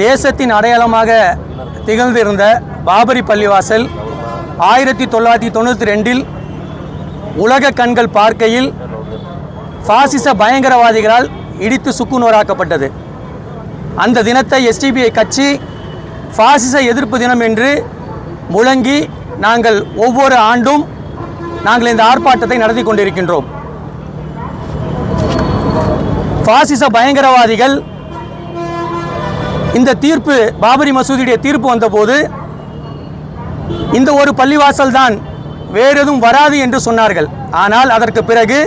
தேசத்தின் அடையாளமாக திகழ்ந்திருந்த பாபரி பள்ளிவாசல் ஆயிரத்தி தொள்ளாயிரத்தி தொண்ணூற்றி ரெண்டில் உலக கண்கள் பார்க்கையில் பாசிச பயங்கரவாதிகளால் இடித்து சுக்குநூறாக்கப்பட்டது அந்த தினத்தை எஸ்டிபிஐ கட்சி பாசிச எதிர்ப்பு தினம் என்று முழங்கி நாங்கள் ஒவ்வொரு ஆண்டும் நாங்கள் இந்த ஆர்ப்பாட்டத்தை நடத்தி கொண்டிருக்கின்றோம். பாசிச பயங்கரவாதிகள் இந்த தீர்ப்பு பாபரி மசூதியுடைய தீர்ப்பு வந்தபோது இந்த ஒரு பள்ளிவாசல் தான் வேறு எதுவும் வராது என்று சொன்னார்கள். ஆனால் அதற்கு பிறகு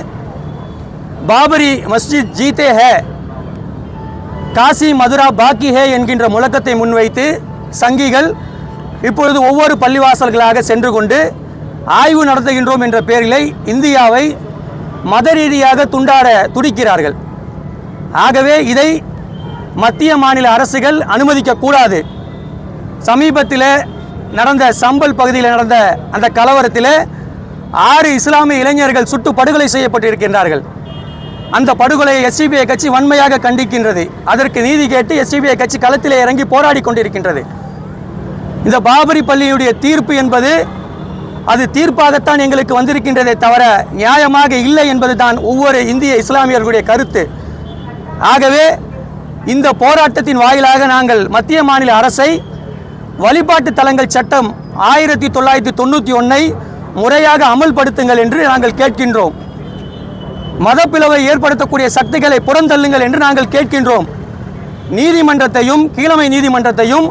பாபரி மஸ்ஜித் ஜீத்தே ஹே காசி மதுரா பாக்கி ஹே என்கின்ற முழக்கத்தை முன்வைத்து சங்கிகள் இப்பொழுது ஒவ்வொரு பள்ளிவாசல்களாக சென்று கொண்டு ஆய்வு நடத்துகின்றோம் என்ற பெயரிலே இந்தியாவை மத ரீதியாக துண்டாட துடிக்கிறார்கள். ஆகவே இதை மத்திய மாநில அரசுகள் அனுமதிக்கக்கூடாது. சமீபத்தில் நடந்த சம்பல் பகுதியில் நடந்த அந்த கலவரத்தில் ஆறு இஸ்லாமிய இளைஞர்கள் சுட்டு படுகொலை செய்யப்பட்டிருக்கின்றார்கள். அந்த படுகொலையை எஸ்டிபிஐ கட்சி வன்மையாக கண்டிக்கின்றது. அதற்கு நீதி கேட்டு எஸ்டிபிஐ கட்சி களத்திலே இறங்கி போராடி கொண்டிருக்கின்றது. இந்த பாபரி பள்ளியுடைய தீர்ப்பு என்பது அது தீர்ப்பாகத்தான் எங்களுக்கு வந்திருக்கின்றதே தவிர நியாயமாக இல்லை என்பது தான் ஒவ்வொரு இந்திய இஸ்லாமியர்களுடைய கருத்து. ஆகவே இந்த போராட்டத்தின் வாயிலாக நாங்கள் மத்திய மாநில அரசை வழிபாட்டு தலங்கள் சட்டம் ஆயிரத்தி தொள்ளாயிரத்தி தொண்ணூற்றி ஒன்றை முறையாக அமல்படுத்துங்கள் என்று நாங்கள் கேட்கின்றோம். மதப்பிளவை ஏற்படுத்தக்கூடிய சக்திகளை புறந்தள்ளுங்கள் என்று நாங்கள் கேட்கின்றோம். நீதிமன்றத்தையும் கீழமை நீதிமன்றத்தையும்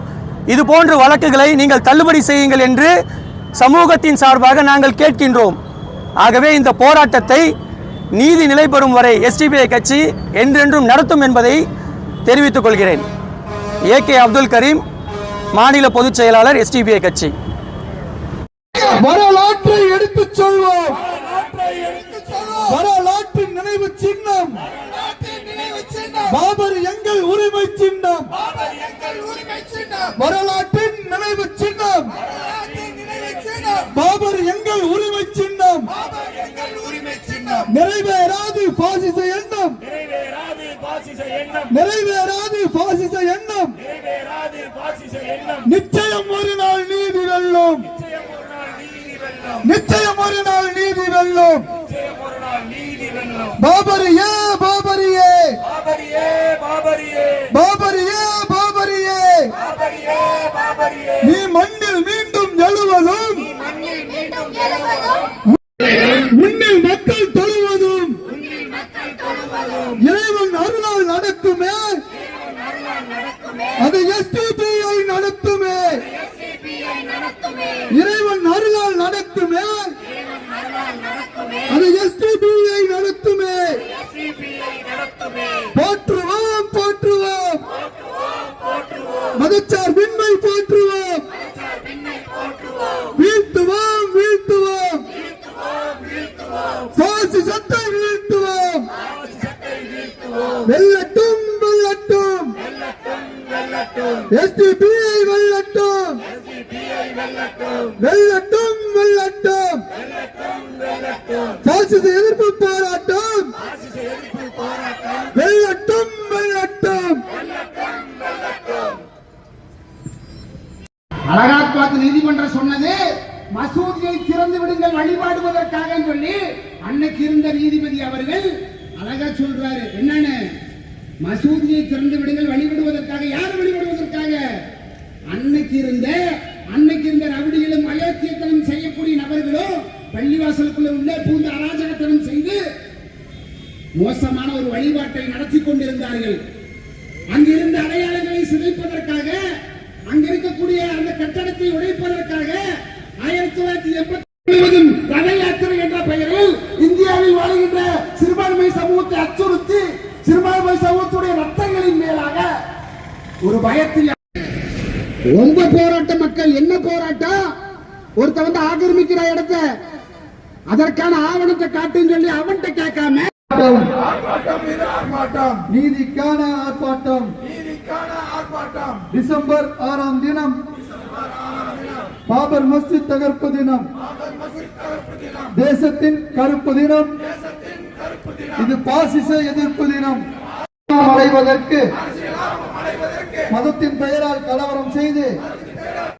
இது போன்ற வழக்குகளை நீங்கள் தள்ளுபடி செய்யுங்கள் என்று சமூகத்தின் சார்பாக நாங்கள் கேட்கின்றோம். ஆகவே இந்த போராட்டத்தை நீதி நிலை பெறும் வரை எஸ்டிபிஐ கட்சி என்றென்றும் நடத்தும் என்பதை தெரிவித்துக் கொள்கிறேன். ஏ கே அப்துல் கரீம் மாநில பொதுச் செயலாளர் எஸ்டிபிஐ கட்சி. வரலாற்றை எடுத்துச் சொல்வோம். வரலாற்றின் நினைவு சின்னம். பாபர் எங்கள் உரிமை சின்னம். வரலாற்றின் நினைவு சின்னம். பாபர் எங்கள் உரிமை சின்னம். நிறைவேறாது பாசிச எண்ணம் நிறைவேறாது பாசிச எண்ணம். நிச்சயம் ஒரு நாள் நீதி வெல்லும். நிச்சயம் ஒரு நாள் நீதி வெல்லும். பாபரியே. பாபரியே பாபரியே. பாபரியே பாபரியே. நீ ಅದು ಎಷ್ಟು எஸ்டிபிஐ வெல்லட்டும். வெல்லட்டும் வெல்லட்டும். பாசிச எதிர்ப்பு போராட்டம். வெல்லட்டும் வெல்லட்டும். அலகாத்பாத் நீதிமன்றம் சொன்னது மசூதியை திறந்து விடுங்கள் வழிபாடுவதற்காக சொல்லி அன்னைக்கு இருந்த நீதிபதி அவர்கள் அழகா சொல்றாரு. என்னன்னு? மசூதியை திறந்து விடுங்கள் வழிபடுவதற்காக யார் வழி இருந்த அன்னைக்கு இருந்த ரவுடிகளும் அயோக்கியத்தனம் செய்யக்கூடிய நபர்களும் பள்ளிவாசலுக்குள்ள உள்ள பூந்த அராஜகத்தனம் செய்து மோசமான ஒரு வழிபாட்டை நடத்தி கொண்டிருந்தார்கள். அங்கிருந்த அடையாளங்களை சிதைப்பதற்காக அங்க இருக்கக்கூடிய அந்த கட்டடத்தை உடைப்பதற்காக ஆயிரத்தி தொள்ளாயிரத்தி எண்பத்தி ரத யாத்திரை என்ற பெயரில் இந்தியாவில் வாழ்கின்ற சிறுபான்மை சமூகத்தை அச்சுறுத்தி சிறுபான்மை சமூகத்துடைய ரத்தங்களின் மேலாக ஒரு பயத்தில் ரொம்ப போராட்ட மக்கள் என்ன போராட்டம்? ஒருத்த வந்து ஆக்கிரமிக்கிற இடத்த அதற்கான ஆவணத்தை காட்டுன்னு சொல்லி அவன்கிட்ட கேட்காம நீதிக்கான ஆர்ப்பாட்டம். டிசம்பர் ஆறாம் தினம். பாபர் மஸ்ஜித் தகர்ப்பு தினம். தேசத்தின் கருப்பு தினம். இது பாசிச எதிர்ப்பு தினம். அடைவதற்கு மதத்தின் பெயரால் கலவரம் செய்து